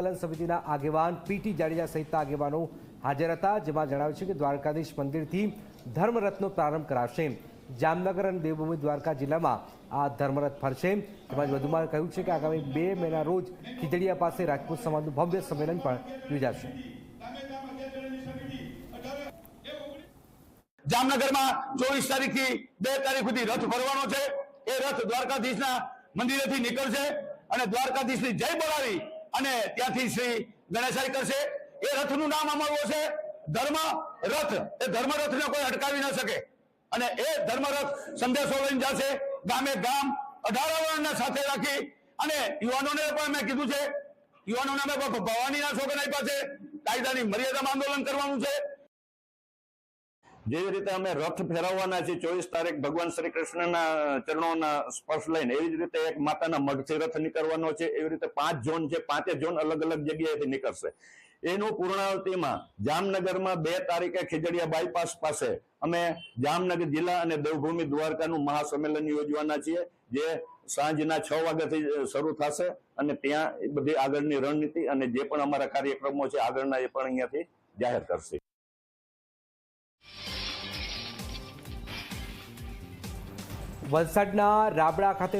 સંકલન સમિતિના આગેવાન પીટી જાડેજા સહિતના આગેવાનો હાજર હતા, જેમાં જણાવ્યું છે કે દ્વારકાધીશ મંદિરથી ધર્મરથનો પ્રારંભ કરાશે. જામનગર અને દેવભૂમિ દ્વારકા જિલ્લામાં આ ધર્મરથ ફરશે. તેમજ વધુમાં કહ્યું છે કે આગામી બે મેના રોજ ખીજડીયા પાસે રાજપૂત સમાજનું ભવ્ય સંમેલન પણ યોજાશે. જામનગરમાં ચોવીસ તારીખથી બે તારીખ સુધી રથ ફરવાનો છે. એ રથ દ્વારકાધીશના મંદિરેથી નીકળશે અને દ્વારકાધીશની જય બોલાવી અને ત્યાંથી શ્રી ગણેશાઈ કરશે. એ રથનું નામ અમારું હશે. ધર્મ રથ. એ ધર્મ રથને કોઈ અટકાવી ન શકે. અને એ ધર્મરથ સંદેશો લઈને જશે. ગામે ગામ અઢાર સાથે રાખી. અને યુવાનોને પણ મેં કીધું છે. યુવાનોને અમે ભવાનીના છોકરા આપ્યા છે. કાયદાની મર્યાદામાં આંદોલન કરવાનું છે. જેવી રીતે અમે રથ ફેરવવાના છીએ, ચોવીસ તારીખ ભગવાન શ્રી કૃષ્ણના ચરણોના સ્પર્શ લઈને, એવી જ રીતે એક માતાના મઢથી રથ નીકળવાનો છે, એવી રીતે પાંચ ઝોન છે, પાંચે ઝોન અલગ અલગ જગ્યાએથી નીકળશે. એનું પૂર્ણાવતિમાં જામનગરમાં બે તારીખે ખીજડીયા બાયપાસ પાસે અમે જામનગર જિલ્લા અને દેવભૂમિ દ્વારકાનું મહાસંમેલન યોજવાના છીએ, જે સાંજના છ વાગ્યાથી શરૂ થશે અને ત્યાં એ બધી આગળની રણનીતિ અને જે પણ અમારા કાર્યક્રમો છે, આગળના એ પણ અહીંયાથી જાહેર કરશે. વલસાડના રાબડા ખાતે